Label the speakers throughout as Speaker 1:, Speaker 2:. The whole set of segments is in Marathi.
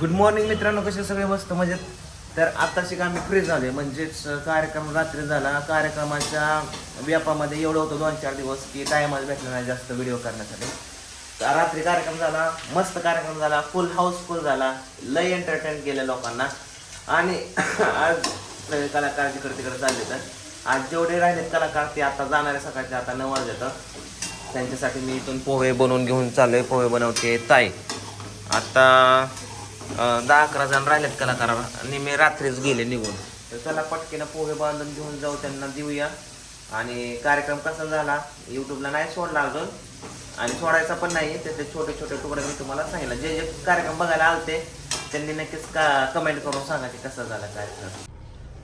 Speaker 1: गुड मॉर्निंग मित्रांनो कसे सगळे मस्त मजेत? तर आत्ताशी आम्ही फ्री झाले म्हणजेच कार्यक्रम रात्री झाला. कार्यक्रमाच्या व्यापामध्ये एवढं होतं दोन चार दिवस की टायमात भेटला नाही जास्त व्हिडिओ करण्यासाठी. तर रात्री कार्यक्रम झाला मस्त कार्यक्रम झाला फुल हाऊसफुल झाला. लय एंटरटेन केलं लोकांना. आणि आज कलाकार जिकडे तिकडे चालले तर. आज जेवढे राहिलेत कलाकार ते आता जाणारे सकाळचे आता नऊ वाजता त्यांच्यासाठी मी इथून पोहे बनवून घेऊन चाललोय. पोहे बनवते ताई. आता दहा अकरा जण राहिलेत कलाकार आणि मी रात्रीच गेले निघून. तर चला पटकीनं पोहे बांधून घेऊन जाऊ त्यांना देऊया. आणि कार्यक्रम कसा झाला? यूट्यूबला नाही सोडला अजून. आणि सोडायचा पण नाही. त्याचे छोटे छोटे तुकडे मी तुम्हाला सांगितलं. जे जे कार्यक्रम बघायला आलते त्यांनी नक्कीच का कमेंट करून सांगा की कसा झाला कार्यक्रम.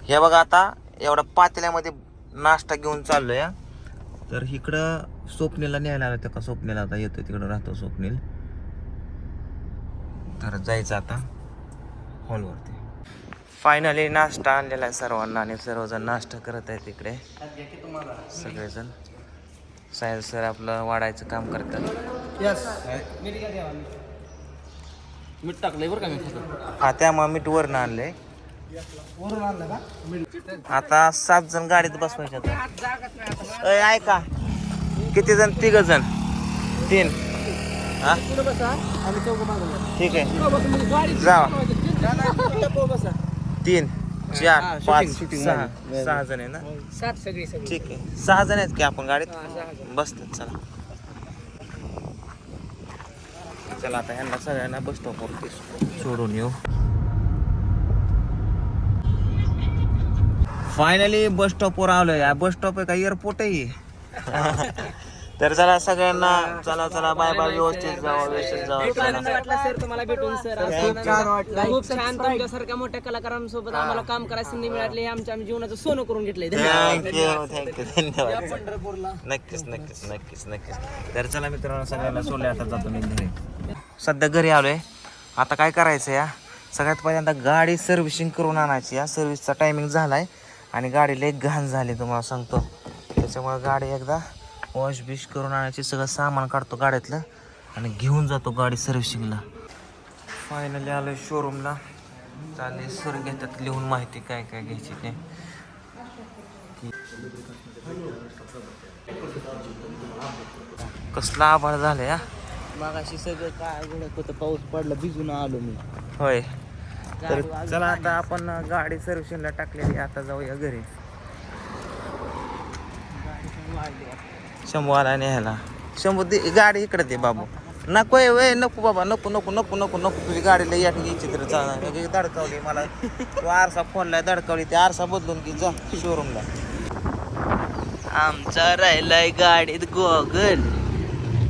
Speaker 1: हे बघा आता एवढं पातेल्यामध्ये नाश्ता घेऊन चाललोय तर इकडं स्वप्नेला न्यायला आलं त्या का स्वप्नीला आता येतोय तिकडं राहतो स्वप्नील. तर जायचं आता हॉलवरती फायनली नाश्ता आणलेला आहे सर्वांना आणि सर्वजण नाश्ता करत आहेत तिकडे सगळेजण. साहेब सर आपलं वाढायचं काम करतात.
Speaker 2: यस मीठ टाकलंय बरं का मी
Speaker 1: हा त्यामुळे मीठ वरनं आणलंय.
Speaker 2: वरून आणलं का?
Speaker 1: आता सात जण गाडीत बसवायचे ऐका. किती जण? तिघ जण. तीन. हा? ठीक आहे.
Speaker 2: म्हणजे
Speaker 1: तीन
Speaker 2: हा,
Speaker 1: चार पाच सहा. सहा जण आहे ना?
Speaker 2: सात सगळी सगळी.
Speaker 1: ठीक आहे. सहा जण आहेत की आपण गाडीत. बसतात चला. चला आता ह्यांना सगळ्यांना बस स्टॉपवरती सोडून येऊ. फायनली बस स्टॉपवर आलोय. बस स्टॉप आहे का एअरपोर्ट आहे. तर चला सगळ्यांना चला चला बाय बाय व्यवस्थित जावा व्यवस्थित
Speaker 3: खूप
Speaker 1: जावा.
Speaker 3: आनंद वाटला सर तुम्हाला भेटून सर
Speaker 2: खूप छान वाटलं.
Speaker 3: खूप छान तुमच्यासारख्या मोठ्या कलाकारांसोबत आम्हाला काम करायची संधी मिळाली. हे आमच्या आम्ही जीवनाचं सोनं करून घेतलंय.
Speaker 1: थँक्यू थँक्यू धन्यवाद.
Speaker 2: पंढरपूरला.
Speaker 1: नक्कीच नक्कीच नक्कीच नक्कीच. तर चला मित्रांनो सगळ्यांना सोडले आता जातो मी घरी सध्या घरी आलोय. आता काय करायचं या सगळ्यात पहिल्यांदा गाडी सर्व्हिसिंग करून आणायची या सर्व्हिसचा टायमिंग झालाय. आणि गाडी लई घाण झाली तुम्हाला सांगतो. त्याच्यामुळे गाडी एकदा वॉश बिश करून आणायची सगळं सामान काढतो गाड्यातलं आणि घेऊन जातो गाडी सर्व्हिसिंगला. फायनली आलोय शोरूमला चालले सर घेतात लिहून माहिती काय काय घ्यायची ते. कसला आभाळ झालं या
Speaker 2: मागाशी सगळं काय घडत होतं पाऊस पडला भिजून आलो मी.
Speaker 1: होय. तर चला आता आपण गाडी सर्व्हिसिंगला टाकलेली आता जाऊया घरी. शंभू आला न्यायला शंभू दे गाडी इकडे दे बाबू. नको आहे वय नको बाबा नको नको नको नको नको. तुझी गाडीला या ठिकाणी चित्र चालणार एक दडकावली मला. तू आरसा फोनलाय दडकावली ते आरसा बदलून की जा शोरूमला
Speaker 3: आमचा राहिलाय गाडीत गॉगल.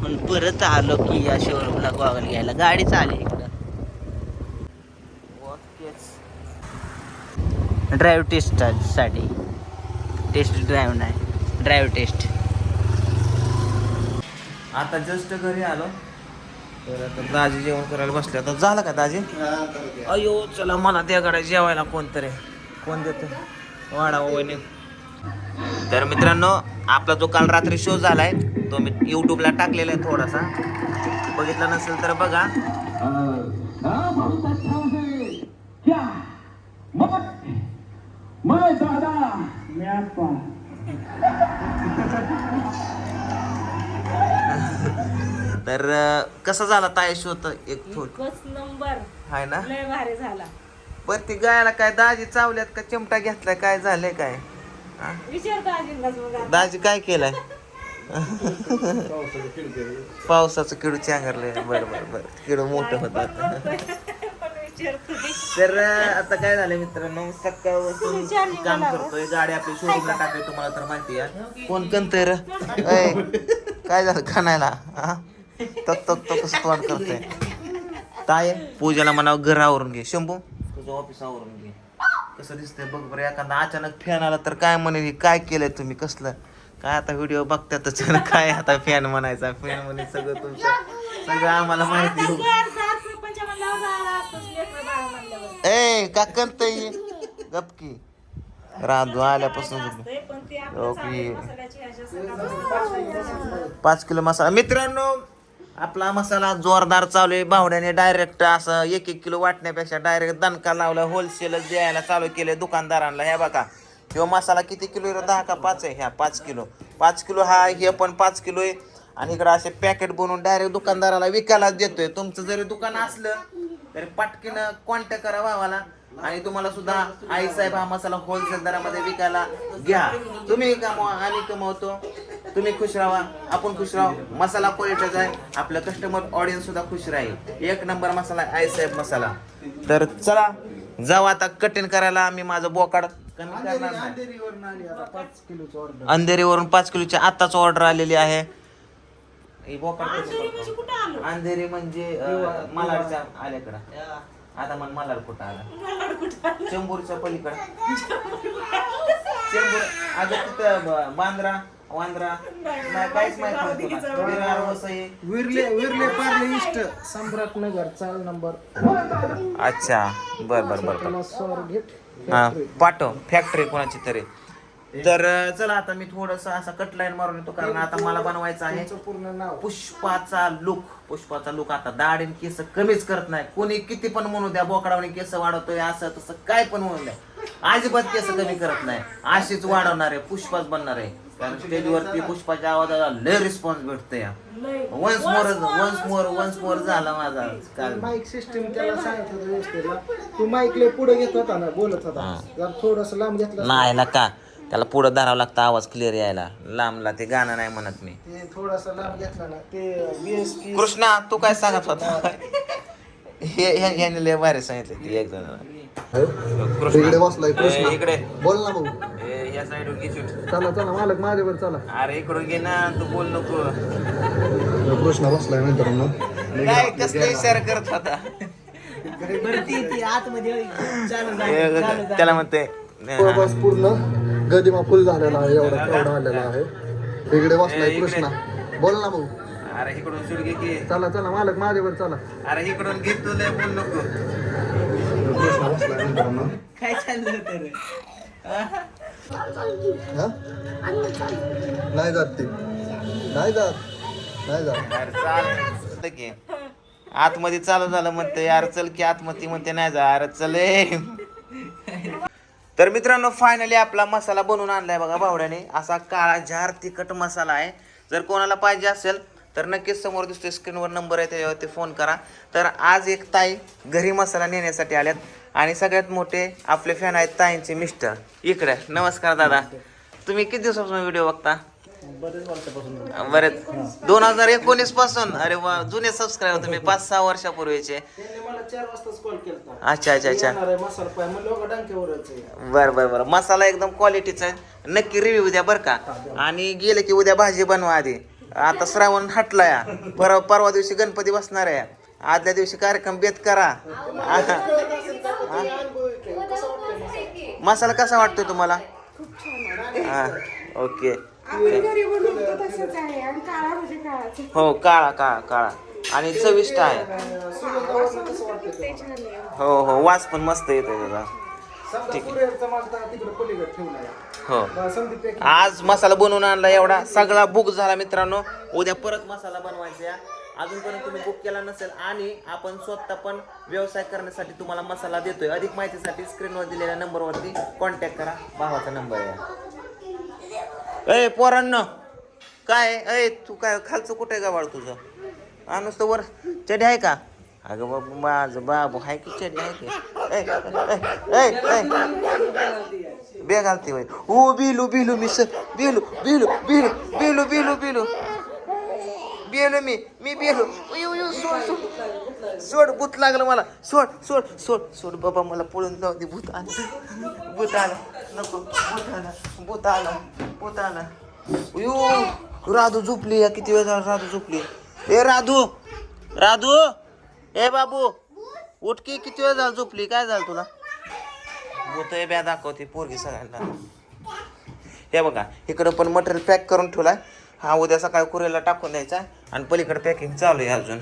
Speaker 3: पण परत आलो की या शोरूमला गॉगल घ्यायला. गाडी चालेल इकडं. ड्राईव्ह टेस्टसाठी. टेस्ट ड्राईव्ह नाही. ड्राईव्ह टेस्ट
Speaker 1: आता जस्ट घरी आलो. तर आता दाजी जेवण करायला बसले. आता झालं का दाजी? अयो चला मला त्या गाड्या जेवायला कोणतरी. कोण देत? वाडा वहिनी. तर मित्रांनो आपला जो काल रात्री शो झालाय तो मी युट्यूबला टाकलेला आहे थोडासा. बघितला नसेल तर बघा. तर कसा झाला ताय शो तर एक
Speaker 4: नंबर.
Speaker 1: हाय ना?
Speaker 4: लय भारी झाला.
Speaker 1: पण ती गायला काय दाजी चावल्यात का चिमटा घेतलाय? काय झालंय काय? हा? दाजी काय केलंय? पावसाचं किडू चांगरलंय. बर बर बर. किडू मोठं होत. तर आता काय झालं मित्रांनो? सकाळपासून काम करतोय. गाडी आपली शोरूमला टाकाय तुम्हाला तर माहिती आहे. कोण ऐ, काय झालं? खाणायला? हा? तक तक तक कसं तोंड करतोय. ताय पूजेला म्हणावं घर आवरून घे. शंभू? तुझं ऑफिस आवरून घे. कसं दिसतंय बघ बरं एखादा अचानक फॅन आला तर काय म्हणे काय केलंय तुम्ही कसलं? काय आता व्हिडिओ बघतातच आणि काय आता फॅन म्हणायचा फॅन म्हणे सगळं तुमचं. सगळं आम्हाला माहिती ए का करतय? गपकी रांधू आल्यापासून ओके. पाच किलो मसाला. मित्रांनो आपला मसाला जोरदार चालू आहे. भावड्याने डायरेक्ट असं एक एक किलो वाटण्यापेक्षा डायरेक्ट दणका लावला होलसेलच द्यायला चालू केले दुकानदारांना ह्या बघा ह्यो मसाला किती किलो आहे? दहा का पाच आहे? ह्या पाच किलो. पाच किलो हा हे पण पाच किलो आहे. आणि इकडं असे पॅकेट बनवून डायरेक्ट दुकानदाराला विकायला देतोय. तुमचं जरी दुकान असलं तरी पटकीनं कॉन्टॅक्ट करा भावाला. आणि तुम्हाला सुद्धा आई साहेब हा मसाला होलसेल दरामध्ये विकायला घ्या. तुम्ही कमवा आम्ही कमवतो. तुम्ही खुश राहा आपण खुश राहू. मसाला क्वालिटीचा आहे. आपलं कस्टमर ऑडियन्स सुद्धा खुश राहील. एक नंबर मसाला आहे आई साहेब मसाला. तर चला जाऊ आता कटिंग करायला. आम्ही माझं बोकाड कमी करणार नाही.
Speaker 2: अंधेरीवरून आता पाच किलोची ऑर्डर
Speaker 1: अंधेरीवरून पाच किलोची आताच ऑर्डर आलेली आहे. हे बोकाड कसं
Speaker 4: म्हणजे
Speaker 1: करतो?
Speaker 4: कुठं आलो?
Speaker 1: अंधेरी म्हणजे अं, मालाडच्या आल्याकडं. आता मन मलाड कुठं आला? चंबूरच्या पलीकडं. चेंबूर अगं तिथं ब- बांद्रा. वांद्रा. नाही, काहीच माहीत नाही तुला. विरार, वसई.
Speaker 2: विरले विरले पार्ले इष्ट. सम्राट नगर चाल नंबर.
Speaker 1: अच्छा. बर बर बर बर.
Speaker 2: स्वारगेट
Speaker 1: हा पाठव. फॅक्टरी कोणाची तरी. तर चला आता मी थोडस असा कट लाईन मारून येतो कारण आता मला बनवायचं आहे.
Speaker 2: पूर्ण नाव.
Speaker 1: पुष्पाचा लुक पुष्पाचा लुक आता दाढी आणि केस कमीच करत नाही. कोणी किती पण म्हणू द्या बोकडावणी केस वाढवतोय असं तसं काय पण म्हणू द्या. अजिबात केस कमी करत नाही. अशीच वाढवणार आहे पुष्पाच बनणार आहे. कारण स्टेजवरती पुष्पाच्या आवाजाला लय रिस्पॉन्स भेटतोय
Speaker 4: लय.
Speaker 1: Once more once more once more झाला माझा काल.
Speaker 2: माईक सिस्टीम त्याला सांगितलं होतं व्यवस्थेला तू माईकले पुढे घेत होता ना बोलत होता. जर थोडस लांब घेतलं
Speaker 1: नाही ना का त्याला पुढं धरावं लागतं आवाज क्लिअर यायला. लांबला ते गाणं नाही म्हणत मी.
Speaker 2: ते थोडस लांब घेतलं ना ते बीएसपी
Speaker 1: कृष्णा तू काय सांगत होता? हे हे- लय भारी सांगितलं. ती एक जण.
Speaker 5: इकडे बसलाय कृष्णा.
Speaker 1: इकडे.
Speaker 5: बोल ना भाऊ.
Speaker 1: या साईडवर घे शूट.
Speaker 5: चला चला मालक माझ्यावर चला.
Speaker 1: अरे इकडून घे ना तू बोल नको.
Speaker 5: कृष्णा बसलाय मित्रांनो.
Speaker 1: काय कसले इशारा करत होता? हे, त्याला म्हणते
Speaker 5: बस पूर्ण गदिमा फुल झालेला आहे एवढा एवढा आलेला आहे. इकडे बसलाय. कृष्णा. बोल ना भाऊ.
Speaker 1: अरे इकडून शूट घे की.
Speaker 5: चला चला मालक माझ्यावर चला.
Speaker 1: अरे इकडून घे तू लय बोल नको.
Speaker 5: कृष्णा बसलाय मित्रांनो.
Speaker 3: काय चाललं होतं रे?
Speaker 5: हा? नाही जात ते. नाही जात. नाही जात.
Speaker 1: अरे चाल. की आतमध्ये चालू झालं म्हणते यार चल की आतमध्ये म्हणते नाही जा अरे चले तर मित्रांनो फायनली आपला मसाला बनवून आणलाय बघा भावड्याने. असा काळा झार तिखट मसाला आहे. जर कोणाला पाहिजे असेल तर नक्कीच समोर दिसतोय स्क्रीनवर नंबर आहे त्याच्यावरती फोन करा. तर आज एक ताई घरी मसाला नेण्यासाठी आल्यात. आणि सगळ्यात मोठे आपले फॅन आहेत ताईंचे मिस्टर. इकडे. नमस्कार दादा. तुम्ही किती दिवसापासून व्हिडिओ बघता?
Speaker 2: बरेच वर्षापासून
Speaker 1: बरेच. दोन हजार एकोणीसपासून अरे वा जुने सबस्क्राईबर तुम्ही. पाच सहा वर्षापूर्वीचे. अच्छा अच्छा अच्छा. बर बर बर. मसाला एकदम क्वालिटीचा आहे. नक्की रिव्ह्यू द्या बरं का. आणि गेले की उद्या भाजी बनवा आधी. आता श्रावण हटला या. परवा परवा दिवशी गणपती बसणार आहे. आदल्या दिवशी कार्यक्रम बेत करा. मसाला कसा वाटतोय तुम्हाला? हा ओके.
Speaker 4: आम्ही घरी बनवतो तसंच आहे आणि काळा म्हणजे काळाच.
Speaker 1: हो काळा काळा काळा. आणि चविष्ट आहे.
Speaker 2: सुगंधावरनं कसं वाटतं
Speaker 4: ते छान आहे
Speaker 1: हो हो वास पण मस्त येतोय त्याचा.
Speaker 2: समजा कुरिअरचा माल तर तिकडे पलीकडे ठेवलाय
Speaker 1: हो.
Speaker 2: बा, संदीप पॅकिंग
Speaker 1: आज मसाला बनवून आणला एवढा. सगळा बुक झाला मित्रांनो. उद्या परत मसाला बनवायचा. आहे. अजूनपर्यंत तुम्ही बुक केला नसेल आणि आपण स्वतः पण व्यवसाय करण्यासाठी तुम्हाला मसाला देतोय. अधिक माहितीसाठी स्क्रीनवर दिलेल्या नंबरवरती कॉन्टॅक्ट करा. भावाचा नंबर आहे. ए पोरांनो काय ए तू काय खालचं कुठे गावाळ तुझं? हा नुसतं वर चढी आहे का? अगं बाबू माझं बाबू हाय की चढी आहे की. बे घालते बाई ओ बिलू बिलू मी सर बिलू बिलू बिलू बिलू बिलू बिलू. बिलू मी मी बिलू. येऊ येऊ सोड सोड. सोड भूत लागलं मला. सोड सोड सोड सोड बाबा मला पळून जाऊ दे. भूत आलं. भूत आलं. नको भूत आलं. भूत आलं. भूत आलं. यू राधू झोपली या किती वेळ झाला राधू झोपली? ए राधू. राधू. ए बाबू. उठकी किती वेळ झाला झोपली? काय झालं तुला? भूत ब्या दाखवते पोरगी सगळ्यांना. हे बघा इकडं पण मटेरियल पॅक करून ठेवलाय. हा उद्या सकाळी कुरेला टाकून द्यायचा आणि पलीकडे पॅकिंग चालू आहे अजून.